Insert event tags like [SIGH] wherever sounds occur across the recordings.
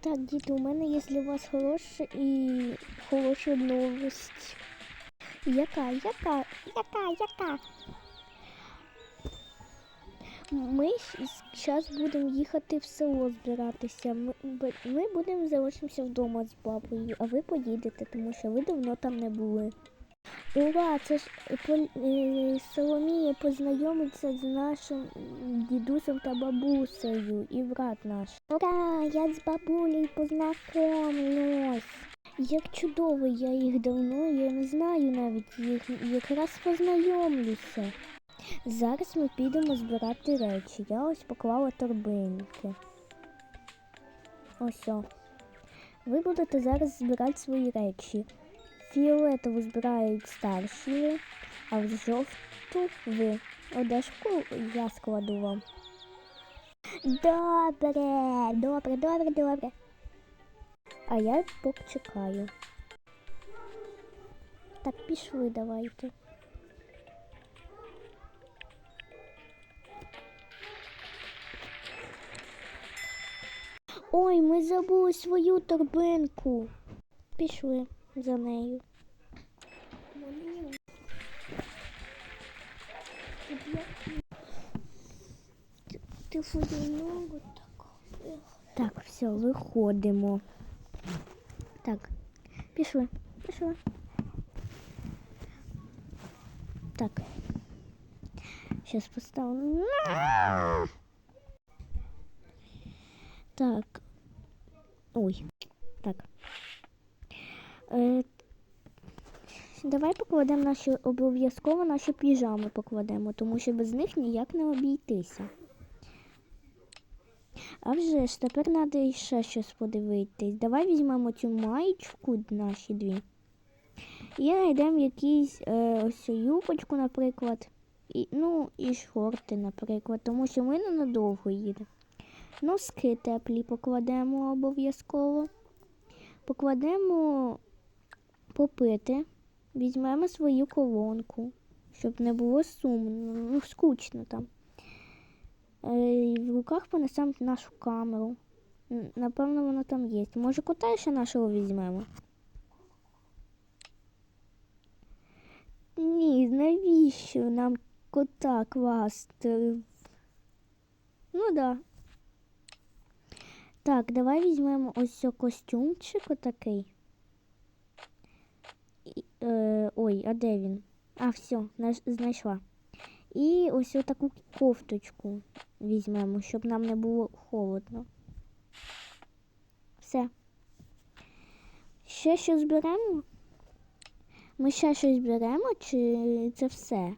Так, діти, у мене є для вас хороша і хороша новость. Яка, яка, яка, яка? Ми зараз будемо їхати в село збиратися. Ми, ми будемо залишимося вдома з бабою, а ви поїдете, тому що ви давно там не були. Ура! Це ж е, е, Соломія познайомиться з нашим дідусем та бабусею і брат наш. Ура! Я з бабулею познайомлюсь. Як чудово, я їх давно, я не знаю навіть їх, якраз познайомлюся. Зараз ми підемо збирати речі. Я ось поклала торбинки. Ось. о. Ви будете зараз збирати свої речі. Фіолетову збирають старші, а в жовту ви. Одежку я складу вам. Добре, добре, добре, добре. А я поки чекаю. Так, пішли давайте. Ой, ми забули свою торбинку. Пішли за нею. Ти ногу так. Так, все, виходимо. Так, пішли, пішли. Так. Сейчас поставлю. Так. Ой. Е, давай покладемо наші обов'язково наші піжами покладемо, тому що без них ніяк не обійтися. А вже ж тепер треба ще щось подивитись. Давай візьмемо цю маєчку наші дві. І знайдемо якісь е, ось юбочку, наприклад. І, ну, і шорти, наприклад, тому що ми ненадовго їдемо. Носки теплі покладемо обов'язково. Покладемо попити, візьмемо свою колонку, щоб не було сумно, ну, скучно там. Е, і в руках понесемо нашу камеру. Напевно, вона там є. Може, кота ще нашого візьмемо? Ні, навіщо нам кота класти? Ну да. Так, давай візьмемо ось костюмчик отакий. Е, ой, а де він? А, все, знайшла. І ось таку кофточку візьмемо, щоб нам не було холодно. Все. Ще щось беремо? Ми ще щось беремо, чи це все?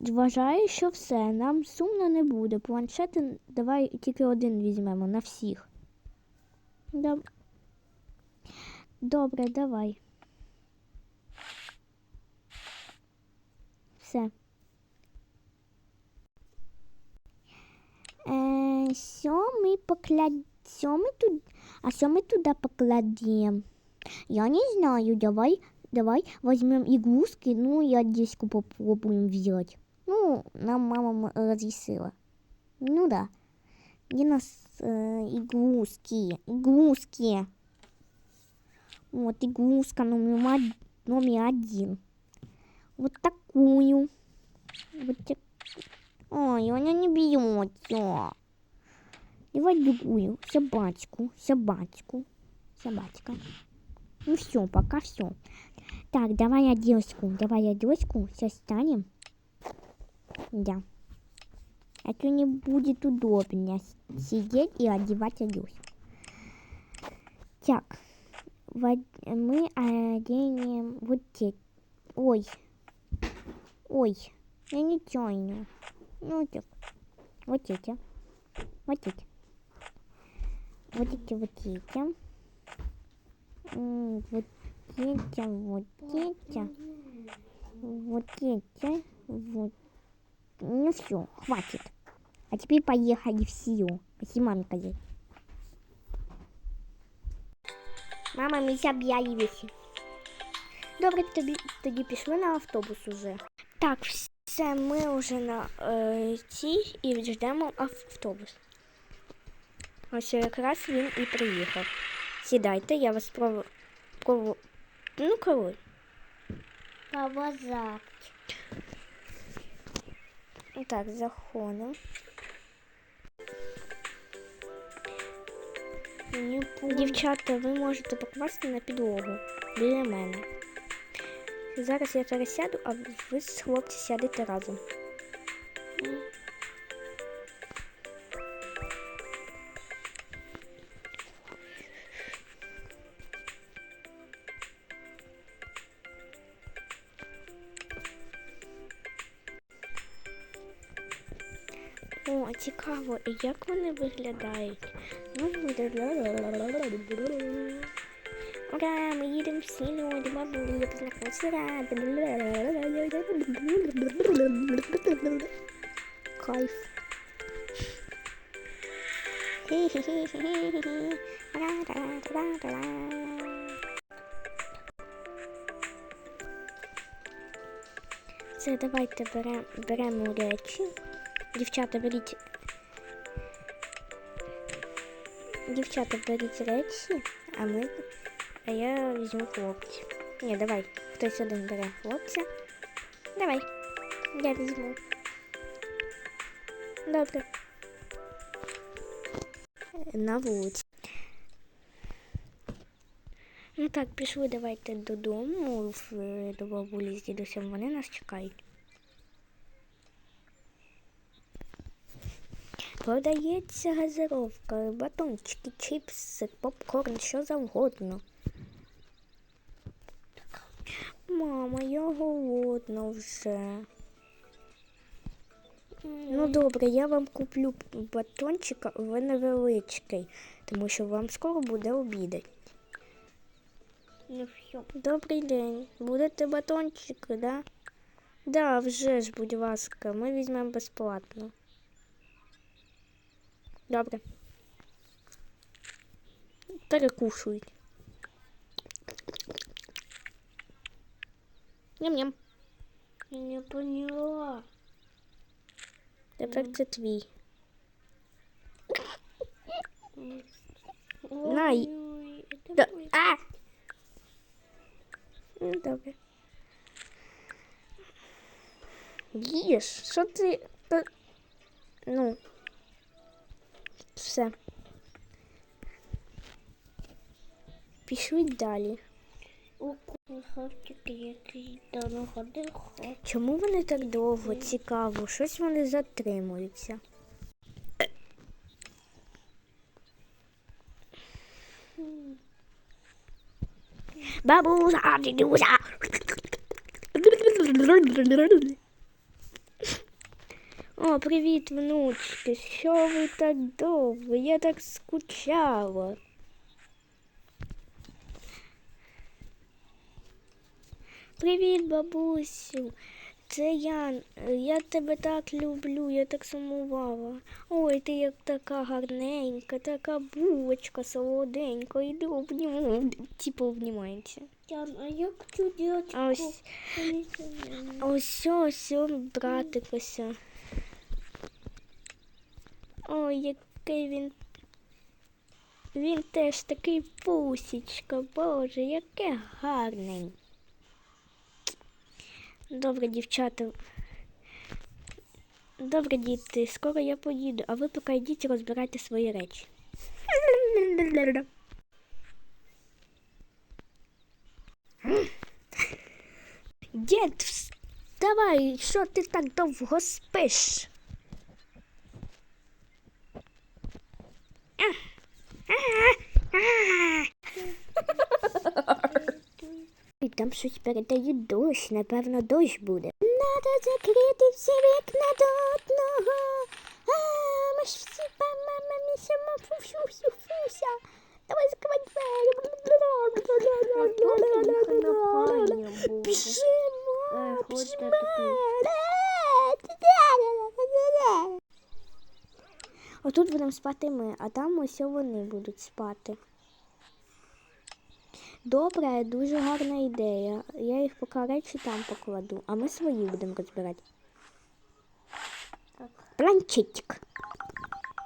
Вважаю, що все. Нам сумно не буде. Планшети давай тільки один візьмемо на всіх. Доб- Добре, давай. Все. Е, що ми покляд... Що ми тут... А що ми туди покладемо? Я не знаю, давай, давай возьмем игрушки, ну и одежку попробуем взять. Ну, нам мама разрешила. Ну да. Где нас э, игрушки? Игрушки. Вот игрушка номер, номер один. Вот такую. Вот так. Ой, она не бьется. Давай другую. Собачку. Собачку. Собачка. Ну все, пока все. Так, давай одежку. Давай одежку. Сейчас станем. Да. А то не будет удобно с- сидеть и одевать одежку. Так. Мы оденем вот те. Ой. Ой. Я не тяню. Ну так. Вот эти. Вот эти. Вот эти, вот эти. Вот эти, вот эти. Вот эти. Вот. Ну все, хватит. А теперь поехали все. Спасибо, маме Мама, мы собрались. Добре, тобі тоді пішли на автобус уже. Так, все, ми вже на е, цій і ждемо автобус. Ось якраз він і приїхав. Сідайте, я вас прову... прову... Ну, коли? Повозак. Так, заходимо. Дівчата, ви можете покласти на підлогу біля мене. Зараз я пересяду, а ви з хлопці сядете разом. Цікаво, як вони виглядають? Ура, ми їдемо в сіно, до бабулі, я познайомився. Кайф. Це давайте беремо беремо речі. Дівчата, беріть. Дівчата, беріть речі, а ми. А я візьму хлопців. Ні, давай. Хтось один бере хлопця. Давай. Я візьму. Добре. На вулиці. Ну так, пішли давайте додому, в- до бабулі з дідусем. Вони нас чекають. Продається газировка, батончики, чіпси, попкорн, що завгодно. Мама, я голодна вже. Ну добре, я вам куплю батончика, ви невеличкий, тому що вам скоро буде обідать. Ну все. Добрий день. Будете батончики, да? Да, вже ж, будь ласка, ми візьмемо безплатно. Добре. Перекушують. Ням-ням. Я не поняла. Тепер це твій. Да. мой. А! Ну, добре. Їж, що ти. Ну. Все. Пішли далі. Чому вони так довго? Цікаво, щось вони затримуються. Бабуся, дідуся. О, привіт, внучки. Що ви так довго? Я так скучала. Привіт, бабусю. Це я. Я тебе так люблю, я так сумувала. Ой, ти як така гарненька, така булочка солоденька. Іди обніму. Типу обнімається. А як цю дівчинку? А ось, ось, ось, братик ось. Ой, який він. Він теж такий пусічка, боже, яке гарний. Добре, дівчата. Добре, діти, скоро я поїду, а ви поки йдіть розбирайте свої речі. Дід, вставай, що ти так довго спиш? І там щось передають дощ, напевно, дощ буде. Надо закрити всі вікна до одного. А, ми ж всі мама місимо фу-фу-фу-фуся. Давай закривай двері. Біжимо, біжимо. такий. Отут будемо спати ми, а там ось вони будуть спати. Добре, дуже гарна ідея. Я їх поки речі там покладу, а ми свої будемо розбирати. Так, Планчетик.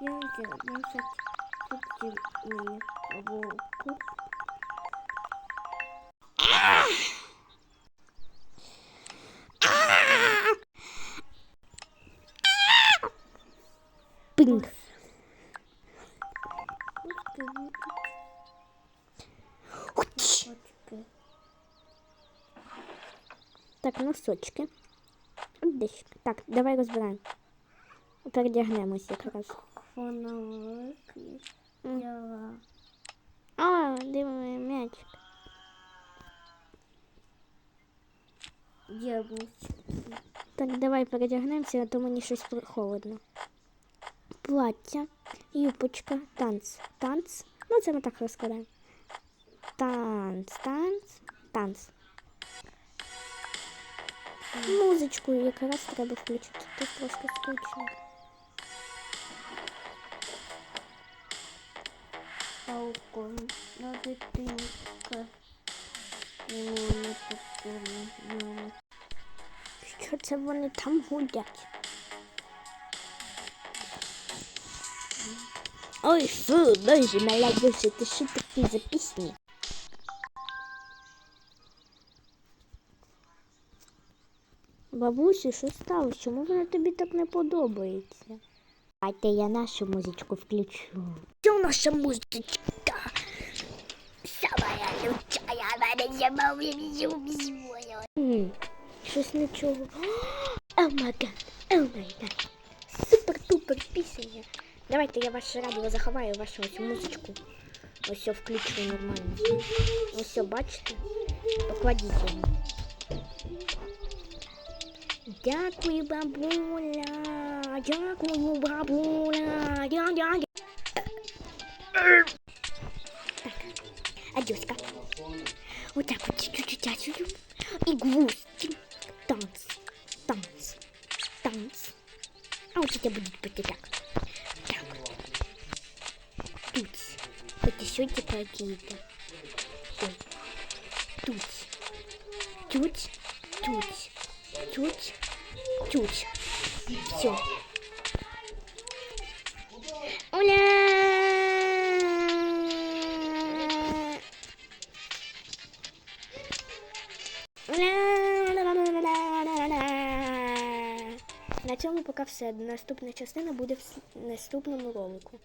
я взяла носить тут мені волку. Пинг. носочки. От Десь. Так, давай розбираємо. Передягнемось якраз. Фонарики М. взяла. А, диви, м'ячик. Яблучки. Так, давай передягнемося, а то мені щось при- холодно. Плаття, юпочка, танц. Танц. Ну, це ми так розкладаємо. Танц, танц, танц. Музичку якраз треба включити. Тут трошки скучно. Палком на дитинка. Воно таке ну, Що це вони там гудять? Ой, фу, боже, мала боже, ти що такі за пісні? Бабусі, що сталося? Чому вона тобі так не подобається? Давайте я нашу музичку включу. Що наша музичка? Самая лучшая, мене замовлення. М, Щось нічого. [GASPS] О май гад, о май гад. Супер-пупер пісня. Давайте я ваше радіо заховаю, вашу ось музичку. Ось все включу нормально. Ось все, бачите? Покладіть його. Дякую, бабуля. Дякую, бабуля. Дя, дя, дя. Так, одеска. Вот так вот чуть-чуть отсюда. И гвоздь. Танц, танц, танц. А у тебя будет быть так. Так. Тут. Потесете какие-то. На цьому поки все. Наступна частина буде в наступному ролику.